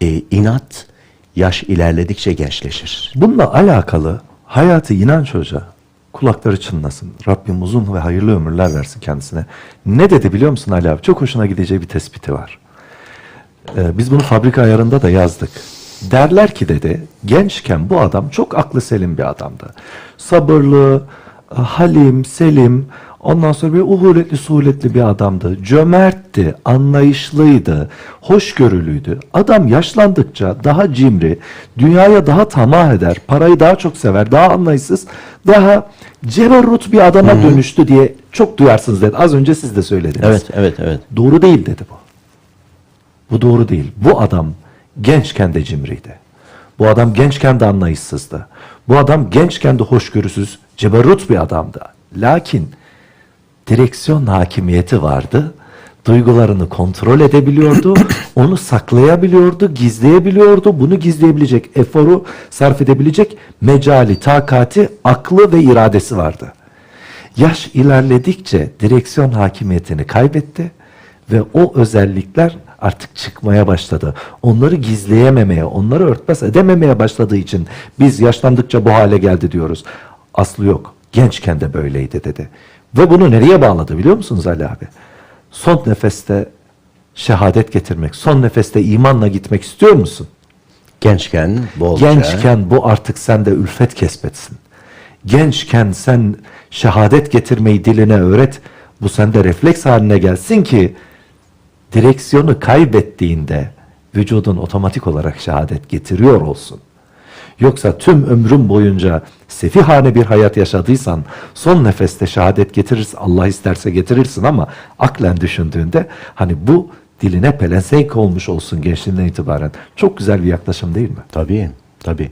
e, inat yaş ilerledikçe gençleşir. Bununla alakalı Hayati İnanç Hoca kulakları çınlasın. Rabbim uzun ve hayırlı ömürler versin kendisine. Ne dedi biliyor musun Ali abi? Çok hoşuna gideceği bir tespiti var. Ee, biz bunu fabrika ayarında da yazdık. Derler ki dedi, gençken bu adam çok aklı selim bir adamdı. Sabırlı, halim, selim, ondan sonra bir uhuletli, suhuletli bir adamdı. Cömertti, anlayışlıydı, hoşgörülüydü. Adam yaşlandıkça daha cimri, dünyaya daha tamah eder, parayı daha çok sever, daha anlayışsız, daha cevarut bir adama dönüştü diye çok duyarsınız dedi. Az önce siz de söylediniz. Evet, evet, evet. Doğru değil dedi bu. Bu doğru değil. Bu adam gençken de cimriydi. Bu adam gençken de anlayışsızdı. Bu adam gençken de hoşgörüsüz, cebarut bir adamdı. Lakin direksiyon hakimiyeti vardı. Duygularını kontrol edebiliyordu. onu saklayabiliyordu, gizleyebiliyordu. Bunu gizleyebilecek eforu sarf edebilecek mecali, takati, aklı ve iradesi vardı. Yaş ilerledikçe direksiyon hakimiyetini kaybetti ve o özellikler artık çıkmaya başladı. Onları gizleyememeye, onları örtbas edememeye başladığı için biz yaşlandıkça bu hale geldi diyoruz. Aslı yok. Gençken de böyleydi dedi. Ve bunu nereye bağladı biliyor musunuz Ali abi? Son nefeste şehadet getirmek, son nefeste imanla gitmek istiyor musun? Gençken bolca. Gençken bu artık sende ülfet kesbetsin. Gençken sen şehadet getirmeyi diline öğret. Bu sende refleks haline gelsin ki direksiyonu kaybettiğinde vücudun otomatik olarak şehadet getiriyor olsun. Yoksa tüm ömrün boyunca sefihane bir hayat yaşadıysan son nefeste şehadet getirirsin Allah isterse getirirsin ama aklen düşündüğünde hani bu diline pelesenk olmuş olsun gençliğinden itibaren. Çok güzel bir yaklaşım değil mi? Tabii, tabii.